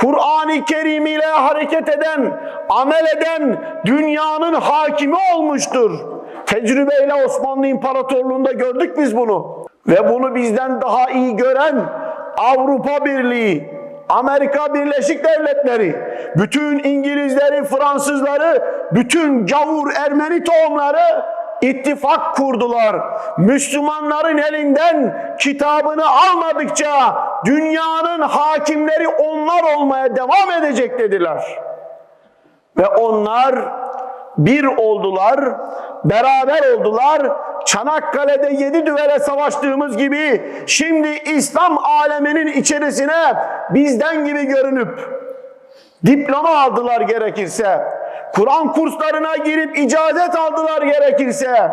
Kur'an-ı Kerim ile hareket eden, amel eden dünyanın hakimi olmuştur. Tecrübeyle Osmanlı İmparatorluğu'nda gördük biz bunu. Ve bunu bizden daha iyi gören Avrupa Birliği, Amerika Birleşik Devletleri, bütün İngilizleri, Fransızları, bütün gavur Ermeni tohumları ittifak kurdular. Müslümanların elinden kitabını almadıkça dünyanın hakimleri onlar olmaya devam edecek dediler. Ve onlar bir oldular, beraber oldular. Çanakkale'de yedi düvele savaştığımız gibi şimdi İslam aleminin içerisine bizden gibi görünüp diploma aldılar gerekirse. Kur'an kurslarına girip icazet aldılar gerekirse.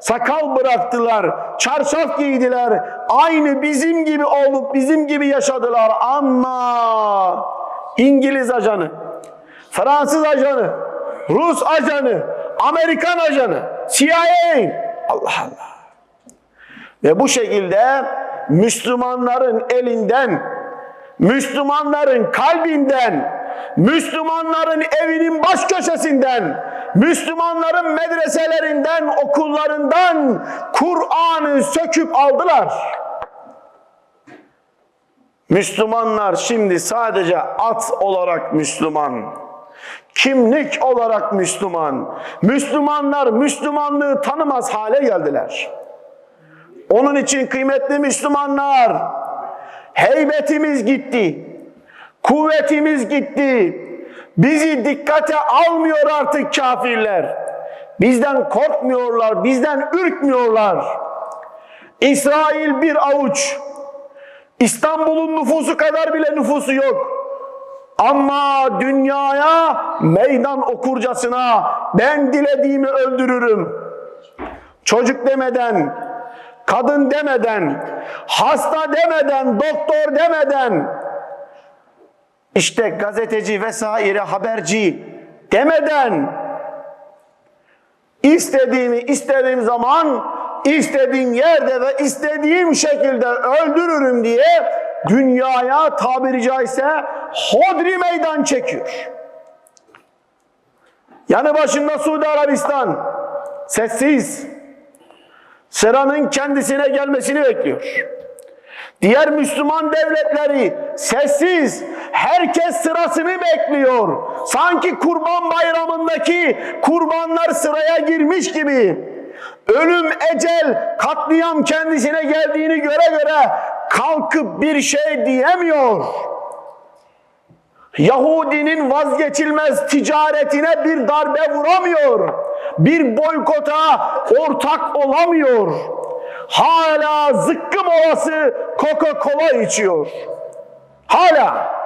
Sakal bıraktılar, çarşaf giydiler. Aynı bizim gibi olup bizim gibi yaşadılar ama İngiliz ajanı, Fransız ajanı, Rus ajanı, Amerikan ajanı, CIA, Allah Allah. Ve bu şekilde Müslümanların elinden, Müslümanların kalbinden, Müslümanların evinin baş köşesinden, Müslümanların medreselerinden, okullarından Kur'an'ı söküp aldılar. Müslümanlar şimdi sadece at olarak Müslüman. Kimlik olarak Müslüman. Müslümanlar Müslümanlığı tanımaz hale geldiler. Onun için kıymetli Müslümanlar, heybetimiz gitti. Kuvvetimiz gitti. Bizi dikkate almıyor artık kafirler. Bizden korkmuyorlar, bizden ürkmüyorlar. İsrail bir avuç. İstanbul'un nüfusu kadar bile nüfusu yok. Ama dünyaya meydan okurcasına ben dilediğimi öldürürüm. Çocuk demeden, kadın demeden, hasta demeden, doktor demeden, işte gazeteci vesaire haberci demeden istediğimi istediğim zaman istediğim yerde ve istediğim şekilde öldürürüm diye dünyaya tabiri caizse hodri meydan çekiyor. Yanı başında Suudi Arabistan sessiz sıranın kendisine gelmesini bekliyor. Diğer Müslüman devletleri sessiz, herkes sırasını bekliyor. Sanki kurban bayramındaki kurbanlar sıraya girmiş gibi. Ölüm, ecel, katliam kendisine geldiğini göre göre kalkıp bir şey diyemiyor. Yahudinin vazgeçilmez ticaretine bir darbe vuramıyor. Bir boykota ortak olamıyor. Hala zıkkım ovası Coca-Cola içiyor. Hala.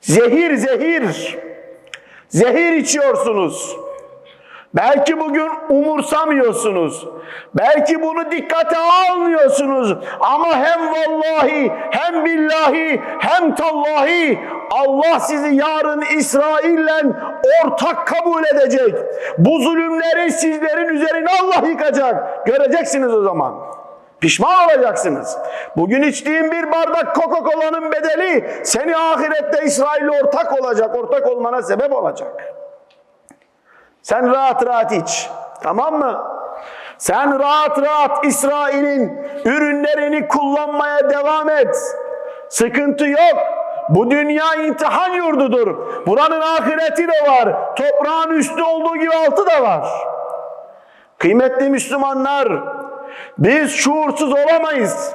Zehir zehir. Zehir içiyorsunuz. Belki bugün umursamıyorsunuz. Belki bunu dikkate almıyorsunuz. Ama hem vallahi hem billahi hem tallahi Allah sizi yarın İsrail'le ortak kabul edecek. Bu zulümleri sizlerin üzerine Allah yıkacak. Göreceksiniz o zaman. Pişman olacaksınız. Bugün içtiğin bir bardak Coca-Cola'nın bedeli seni ahirette İsrail'le ortak olacak, ortak olmana sebep olacak. Sen rahat rahat iç. Tamam mı? Sen rahat rahat İsrail'in ürünlerini kullanmaya devam et. Sıkıntı yok. Bu dünya imtihan yurdudur. Buranın ahireti de var. Toprağın üstü olduğu gibi altı da var. Kıymetli Müslümanlar, biz şuursuz olamayız.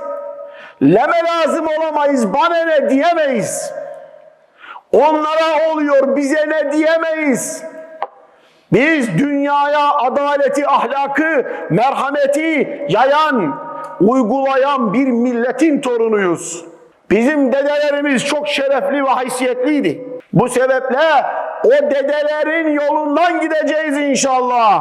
Leme lazım olamayız, bana ne diyemeyiz. Onlara oluyor, bize ne diyemeyiz. Biz dünyaya adaleti, ahlakı, merhameti yayan, uygulayan bir milletin torunuyuz. Bizim dedelerimiz çok şerefli ve haysiyetliydi. Bu sebeple o dedelerin yolundan gideceğiz inşallah.